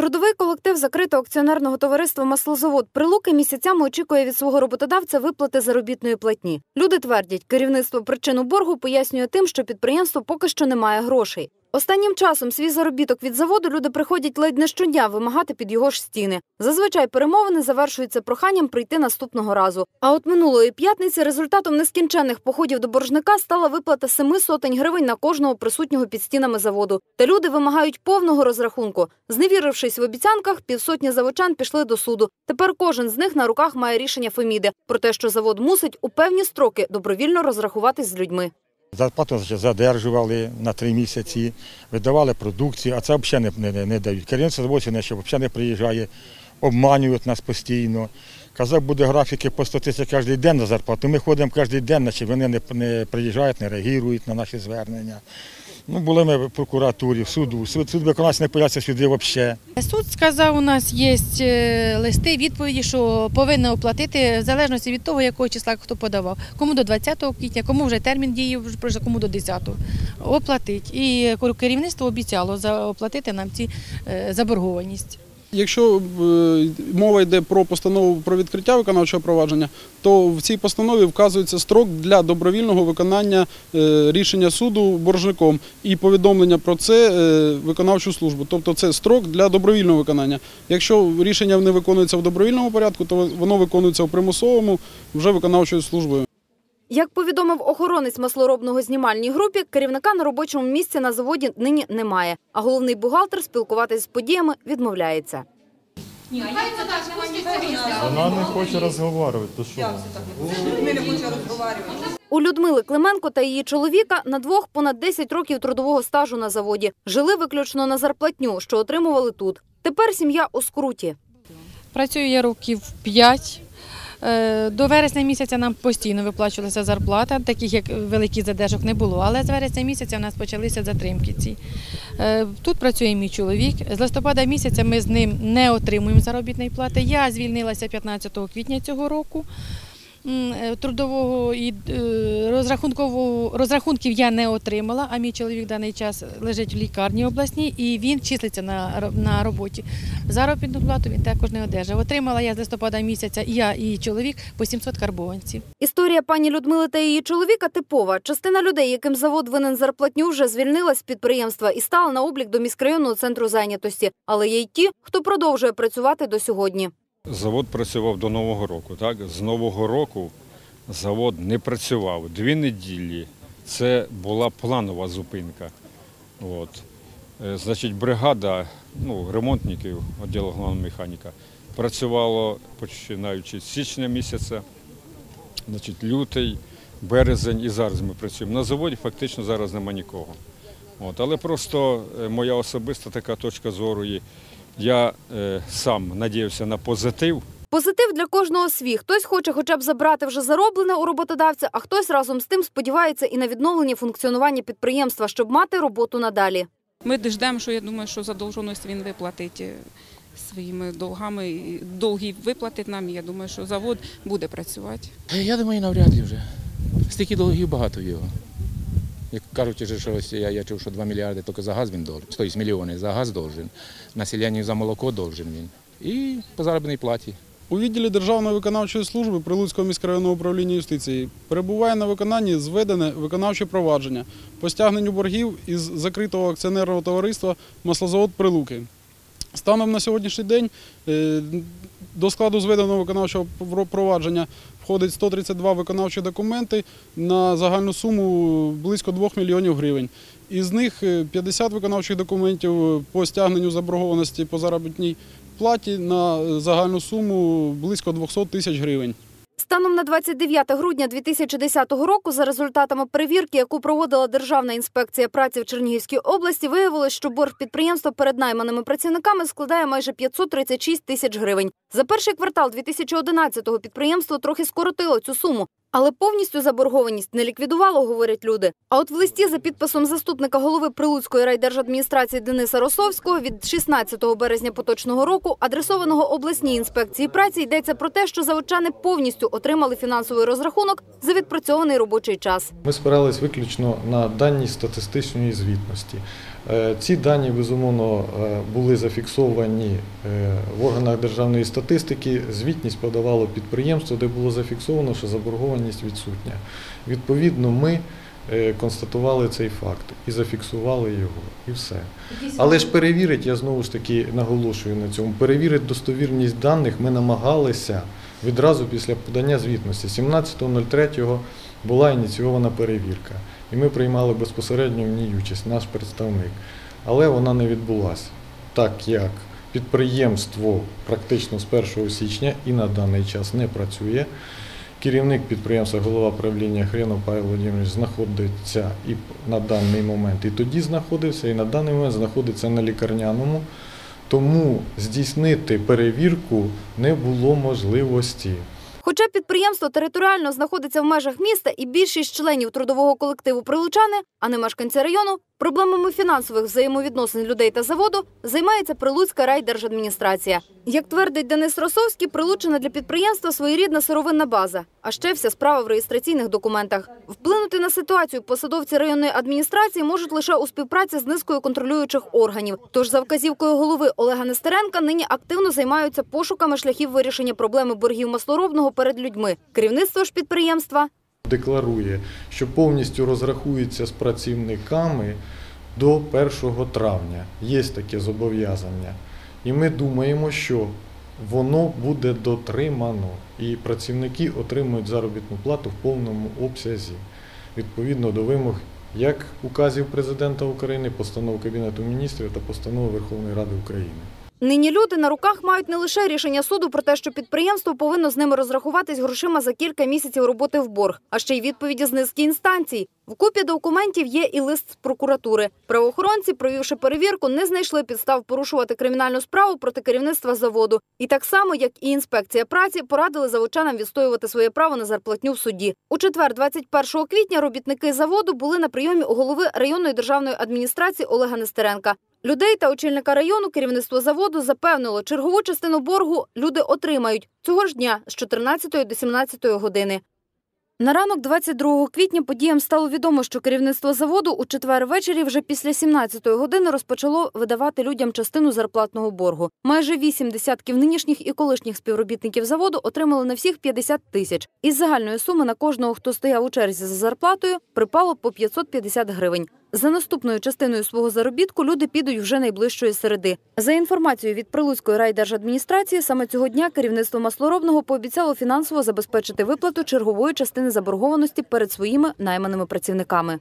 Трудовий колектив закритого акціонерного товариства Маслозавод Прилуки місяцями очікує від свого роботодавця виплати заробітної платні. Люди твердять, керівництво причину боргу пояснює тим, що підприємство поки що не має грошей. Останнім часом свій заробіток від заводу люди приходять ледь не щодня вимагати під його ж стіни. Зазвичай перемовини завершуються проханням прийти наступного разу. А от минулої п'ятниці результатом нескінченних походів до боржника стала виплата семи сотень гривень на кожного присутнього під стінами заводу. Та люди вимагають повного розрахунку. Зневірившись в обіцянках, півсотні заводчан пішли до суду. Тепер кожен з них на руках має рішення Феміди про те, що завод мусить у певні строки добровільно розрахуватись з людьми. Зарплату задержували на три місяці, видавали продукцію, а це взагалі не, не, не дають. Керівництво заводу не взагалі не приїжджає, обманюють нас постійно. Казав, буде графіки по 100 тисяч кожен день на зарплату. Ми ходимо кожен день, наче вони не, не приїжджають, не реагують на наші звернення. Ну, були ми в прокуратурі, в суду. Суд, суд виконавець не появляється сюди взагалі. Суд сказав, у нас є е, листи, відповіді, що повинні оплатити в залежності від того, якого числа хто подавав. Кому до 20 квітня, кому вже термін дії, кому до 10 оплатить. І керівництво обіцяло оплатити нам ці е, заборгованість. Якщо е, мова йде про постанову про відкриття виконавчого провадження, то в цій постанові вказується строк для добровільного виконання е, рішення суду боржником і повідомлення про це е, виконавчу службу. Тобто це строк для добровільного виконання. Якщо рішення не виконується в добровільному порядку, то воно виконується в примусовому вже виконавчою службою. Як повідомив охоронець маслоробного знімальній групі, керівника на робочому місці на заводі нині немає, а головний бухгалтер спілкуватись з подіями відмовляється. Вона не хоче розмовляти, то що? У Людмили Клименко та її чоловіка на двох понад 10 років трудового стажу на заводі. Жили виключно на зарплатню, що отримували тут. Тепер сім'я у скруті. Працюю я років 5. До вересня місяця нам постійно виплачувалася зарплата, таких як великих задержок не було. Але з вересня місяця у нас почалися затримки. ці. Е, Тут працює мій чоловік. З листопада місяця ми з ним не отримуємо заробітної плати. Я звільнилася 15 квітня цього року. Е, Трудового і е, розрахункового розрахунків я не отримала, а мій чоловік в даний час лежить в лікарні обласній і він числиться на, на роботі. Заробітну плату він також не одержав. Отримала я з листопада місяця я і чоловік по 700 карбованців. Історія пані Людмили та її чоловіка типова. Частина людей, яким завод винен зарплатню, вже звільнилась з підприємства і стала на облік до міськрайонного центру зайнятості. Але є й ті, хто продовжує працювати до сьогодні. Завод працював до Нового року. Так? З Нового року завод не працював. Дві неділі це була планова зупинка. От. Е, Значить, бригада ну, ремонтників відділу головного механіка працювала починаючи з січня місяця, значить, лютий, березень і зараз ми працюємо. На заводі фактично зараз нема нікого. От. Але просто е, моя особиста така точка зору є. Я е, сам надіявся на позитив. Позитив для кожного свій. Хтось хоче хоча б забрати вже зароблене у роботодавця, а хтось разом з тим сподівається і на відновлення функціонування підприємства, щоб мати роботу надалі. Ми ждемо, що я думаю, що задовженість він виплатить е, своїми долгами. і Долги виплатить нам. і Я думаю, що завод буде працювати. Я думаю, навряд ли вже. Стільки долгів багато в його. Як кажуть, що щось, я, я чув, що 2 мільярди тільки за газ він должен. Тобто мільйони за газ должен. Населенню за молоко должен він. І по заробітній платі. У відділі Державної виконавчої служби Прилуцького міськрайонного управління юстиції перебуває на виконанні зведене виконавче провадження по стягненню боргів із закритого акціонерного товариства Маслозавод Прилуки. Станом на сьогоднішній день е, до складу зведеного виконавчого провадження входить 132 виконавчі документи на загальну суму близько 2 мільйонів гривень. Із них е, 50 виконавчих документів по стягненню заборгованості по заробітній платі на загальну суму близько 200 тисяч гривень. Станом на 29 грудня 2010 року, за результатами перевірки, яку проводила Державна інспекція праці в Чернігівській області, виявилось, що борг підприємства перед найманими працівниками складає майже 536 тисяч гривень. За перший квартал 2011-го підприємство трохи скоротило цю суму, але повністю заборгованість не ліквідувало, говорять люди. А от в листі за підписом заступника голови Прилуцької райдержадміністрації Дениса Росовського від 16 березня поточного року, адресованого обласній інспекції праці, йдеться про те, що заводчани повністю отримали фінансовий розрахунок за відпрацьований робочий час. Ми спирались виключно на дані статистичної звітності. Е, Ці дані, безумовно, е, були зафіксовані е, в органах державної статистики. Звітність подавало підприємство, де було зафіксовано, що заборгованість відсутня. Відповідно, ми констатували цей факт і зафіксували його, і все. Але ж перевірити, я знову ж таки наголошую на цьому, перевірити достовірність даних ми намагалися відразу після подання звітності. 17.03 була ініційована перевірка, і ми приймали безпосередньо в ній участь, наш представник. Але вона не відбулася, так як підприємство практично з 1 січня і на даний час не працює. Керівник підприємства, голова правління Хренов Павло Володимирович знаходиться і на даний момент, і тоді знаходився, і на даний момент знаходиться на лікарняному. Тому здійснити перевірку не було можливості. Хоча підприємство територіально знаходиться в межах міста і більшість членів трудового колективу прилучани, а не мешканці району, проблемами фінансових взаємовідносин людей та заводу займається Прилуцька райдержадміністрація. Як твердить Денис Росовський, прилучена для підприємства своєрідна сировинна база, а ще вся справа в реєстраційних документах. Вплинути на ситуацію посадовці районної адміністрації можуть лише у співпраці з низкою контролюючих органів. Тож, за вказівкою голови Олега Нестеренка, нині активно займаються пошуками шляхів вирішення проблеми боргів маслоробного перед людьми. Керівництво ж підприємства Декларує, що повністю розрахується з працівниками до 1 травня. Є таке зобов'язання. І ми думаємо, що воно буде дотримано, і працівники отримують заробітну плату в повному обсязі відповідно до вимог як указів президента України, постанов Кабінету міністрів та постанови Верховної Ради України. Нині люди на руках мають не лише рішення суду про те, що підприємство повинно з ними розрахуватись грошима за кілька місяців роботи в борг, а ще й відповіді з низки інстанцій. В купі документів є і лист з прокуратури. Правоохоронці, провівши перевірку, не знайшли підстав порушувати кримінальну справу проти керівництва заводу. І так само, як і інспекція праці, порадили заводчанам відстоювати своє право на зарплатню в суді. У четвер, 21 квітня, робітники заводу були на прийомі у голови районної державної адміністрації Олега Нестеренка. Людей та очільника району керівництво заводу запевнило, чергову частину боргу люди отримають цього ж дня з 14 до 17 години. На ранок 22 квітня подіям стало відомо, що керівництво заводу у четвер ввечері вже після 17 години розпочало видавати людям частину зарплатного боргу. Майже вісім десятків нинішніх і колишніх співробітників заводу отримали на всіх 50 тисяч. Із загальної суми на кожного, хто стояв у черзі за зарплатою, припало по 550 гривень. За наступною частиною свого заробітку люди підуть вже найближчої середи. За інформацією від Прилуцької райдержадміністрації, саме цього дня керівництво маслоробного пообіцяло фінансово забезпечити виплату чергової частини заборгованості перед своїми найманими працівниками.